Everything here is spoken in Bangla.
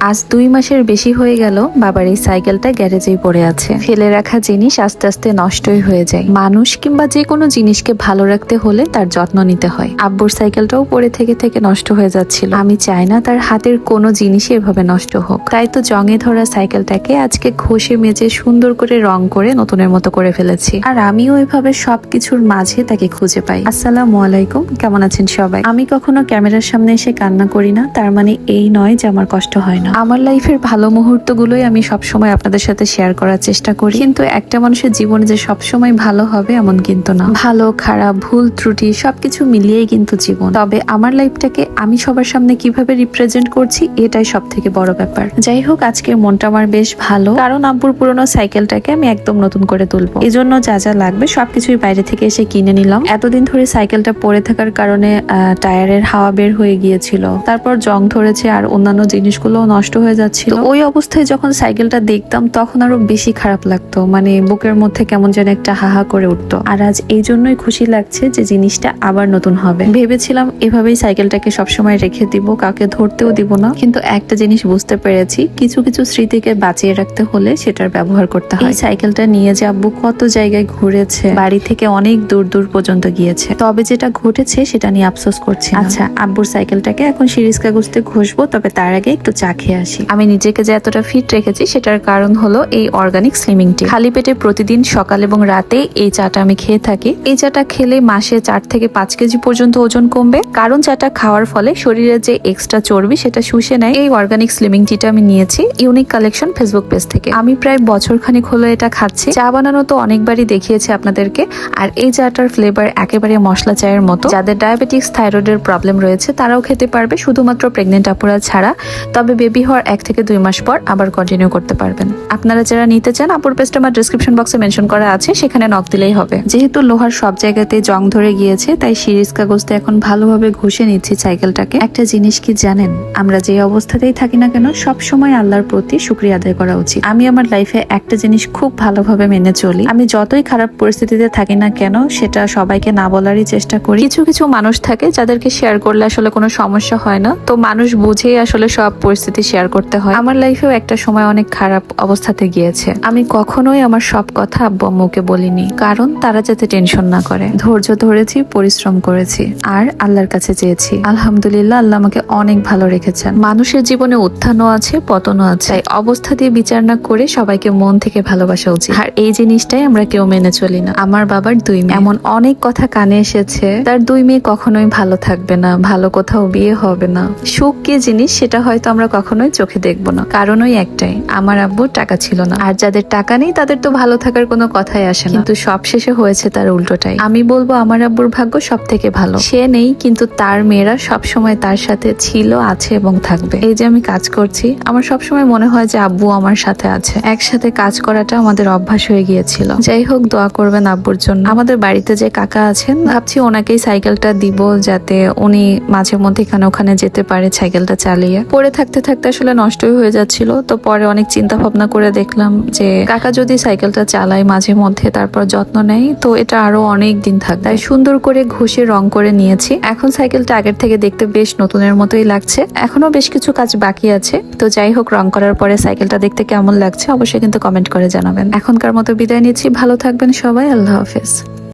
আজ দুই মাসের বেশি হয়ে গেল বাবার এই সাইকেলটা গ্যারেজেই পড়ে আছে। ফেলে রাখা জিনিস আস্তে আস্তে নষ্টই হয়ে যায়। মানুষ কিংবা যে কোনো জিনিসকে ভালো রাখতে হলে তার যত্ন নিতে হয়। আব্বুর সাইকেলটাও পড়ে থেকে থেকে নষ্ট হয়ে যাচ্ছিল। আমি চাই না তার হাতের কোনো জিনিসই এভাবে নষ্ট হোক। তাই তো জঙে ধরা সাইকেলটাকে আজকে ঘষে মেজে সুন্দর করে রং করে নতুনের মতো করে ফেলেছি। আর আমিও এভাবে সবকিছুর মাঝে তাকে খুঁজে পাই। আসসালামু আলাইকুম, কেমন আছেন সবাই? আমি কখনো ক্যামেরার সামনে এসে কান্না করি না, তার মানে এই নয় যে আমার কষ্ট হয় না। আমার লাইফের ভালো মুহূর্তগুলোই আমি সবসময় আপনাদের সাথে শেয়ার করার চেষ্টা করি। কিন্তু একটা মানুষের জীবনে যে সবসময় ভালো হবে এমন কিন্তু না। ভালো, খারাপ, ভুল, ত্রুটি সবকিছু মিলিয়েই কিন্তু জীবন। তবে আমার লাইফটাকে আমি সবার সামনে কীভাবে রিপ্রেজেন্ট করছি, এটাই সব থেকে বড় ব্যাপার। যাই হোক, আজকের মনটা আমার বেশ ভালো। কারণ আব্বুর পুরোনো সাইকেলটাকে আমি একদম নতুন করে তুলবো। এই জন্য যা যা লাগবে সবকিছুই বাইরে থেকে এসে কিনে নিলাম। এতদিন ধরে সাইকেলটা পরে থাকার কারণে টায়ারের হাওয়া বের হয়ে গিয়েছিল। তারপর জং ধরেছে আর অন্যান্য জিনিসগুলো নষ্ট হয়ে যাচ্ছিল। ওই অবস্থায় যখন সাইকেলটা দেখতাম তখন আরও বেশি খারাপ লাগতো। মানে বুকের মধ্যে কেমন যেন একটা হাহা করে উঠতো। আর আজ এই জন্যই খুশি লাগছে যে জিনিসটা আবার নতুন হবে। ভেবেছিলাম এভাবেই সাইকেলটাকে সবসময় রেখে দিব কাউকে ধরতেও দিব না। কিন্তু একটা জিনিস বুঝতে পেরেছি কিছু কিছু স্মৃতিকে বাঁচিয়ে রাখতে হলে সেটার ব্যবহার করতে হয়। সাইকেলটা নিয়ে যে আব্বু কত জায়গায় ঘুরেছে বাড়ি থেকে অনেক দূর দূর পর্যন্ত গিয়েছে। তবে যেটা ঘটেছে সেটা নিয়ে আফসোস করছি আচ্ছা আব্বুর সাইকেলটাকে এখন সিরিজ কাগজতে ঘষবো তবে তার আগে একটু চা খেয়ে আসি। আমি নিজেকে যে এতটা ফিট রেখেছি, সেটার কারণ হলো এই অর্গানিক স্লিমিং টি খালি পেটে প্রতিদিন সকাল এবং রাতে এই চাটা আমি খেয়ে থাকি। এই চাটা খেলে মাসে চার থেকে পাঁচ কেজি পর্যন্ত ওজন কমবে। কারণ চাটা খাওয়ার ফলে শরীরে যে এক্সট্রা চর্বি, সেটা শুষে নেয়। এই অর্গানিক স্লিমিং টিটা আমি নিয়েছি ইউনিক কালেকশন ফেসবুক পেজ থেকে। আমি প্রায় বছর খানিক হলো এটা খাচ্ছি। চা বানানো তো অনেকবারই দেখিয়েছি আপনাদেরকে। আর এই চাটার ফ্লেভার একেবারে মশলা চায়ের মতো। যাদের ডায়াবেটিক্স থাইরয়েডের প্রবলেম রয়েছে, তারাও খেতে পারবে। শুধুমাত্র প্রেগনেন্ট আপুরা ছাড়া। তবে বেবি হওয়ার এক থেকে দুই মাস পর আবার কন্টিনিউ করতে পারবেন। আপনারা যারা নিতে চান আপুর পেজটা আমার ডিসক্রিপশন বক্সে মেনশন করা আছে, সেখানে নক দিলেই হবে। যেহেতু লোহার সব জায়গাতে জং ধরে গিয়েছে, তাই সিরিজ কাগজটা এখন ভালোভাবে ঘষে নিচ্ছি সাইকেলটাকে একটা জিনিস কি জানেন? আমরা যে অবস্থাতেই থাকি না কেন সব সময় আল্লাহর প্রতি শুক্রিয়া আদায় করা উচিত। আমি আমার লাইফে একটা জিনিস খুব ভালোভাবে মেনে চলি। আমি যতই খারাপ পরিস্থিতিতে থাকি না কেন, সেটা সবাইকে না বলারই চেষ্টা করি। কিছু কিছু মানুষ থাকে, যাদেরকে শেয়ার করলে আসলে কোনো সমস্যা হয় না। তো মানুষ বুঝেই আসলে সব পরিস্থিতি শেয়ার করতে হয়। আমার লাইফেও একটা সময় অনেক খারাপ অবস্থাতে গিয়েছে। আমি কখনোই আমার সব কথা আব্বু আম্মুকে বলিনি, কারণ তারা যাতে টেনশন না করে। ধৈর্য ধরেছি, পরিশ্রম করেছি, আর আল্লাহর কাছে চেয়েছি। আলহামদুলিল্লাহ, আল্লাহ আমাকে অনেক ভালো রেখেছেন। মানুষের জীবনে উত্থানও আছে, পতনও আছে। তাই অবস্থা দিয়ে বিচার না করে সবাইকে মন থেকে ভালোবাসা উচিত। আর এই জিনিসটাই আমরা কেউ মেনে চলি না। আমার বাবার দুই মেয়ে। এমন অনেক কথা কানে এসেছে, তার দুই মেয়ে কখনোই ভালো থাকবে না, ভালো কোথাও বিয়ে হবে না। সুখ কি জিনিস, সেটা হয়তো আমরা কখনোই চোখে দেখব না। কারণ ওই একটাই, আমার আব্বুর টাকা ছিল না। আর যাদের টাকা নেই, তাদের তো ভালো থাকার কোনো কথাই আসে না। কিন্তু সব শেষে হয়েছে তার উল্টোটাই। আমি বলব, আমার আব্বুর ভাগ্য সব থেকে ভালো। সে নেই, কিন্তু তার মেয়েরা সব সময় তার সাথে ছিল, আছে এবং থাকবে। এই যে আমি কাজ করছি, আমার সব সময় মনে হয় যে আব্বু আমার সাথে আছে। একসাথে কাজ করাটা আমাদের অভ্যাস হয়ে গিয়েছিল। যাই হোক, দোয়া করবেন আব্বুর জন্য। আমাদের বাড়িতে যে কাকা আছেন, ভাবছি ওনাকেই সাইকেলটা দিব যাতে উনি মাঝে মধ্যে এখানে ওখানে যেতে পারে সাইকেলটা চালিয়ে। পরে থাকতে থাকতে আসলে নষ্টই হয়ে যাচ্ছিল। তো পরে অনেক চিন্তা ভাবনা করে দেখলাম যে কাকা যদি সাইকেলটা চালায় মাঝে মধ্যে তারপর যত্ন নেয়, তো এটা আরও অনেক দিন থাকবে। তাই সুন্দর করে ঘষে রং করে নিয়েছি। এখন সাইকেলটা আগের থেকে দেখতে বেশ নতুনের মতোই লাগছে। এখনও বেশ কিছু কাজ বাকি আছে। তো যাই হোক, রং করার পরে সাইকেলটা দেখতে কেমন লাগছে অবশ্যই কিন্তু কমেন্ট করে জানাবেন। এখনকার মতো বিদায় নিচ্ছি। ভালো থাকবেন সবাই। আল্লাহ হাফেজ।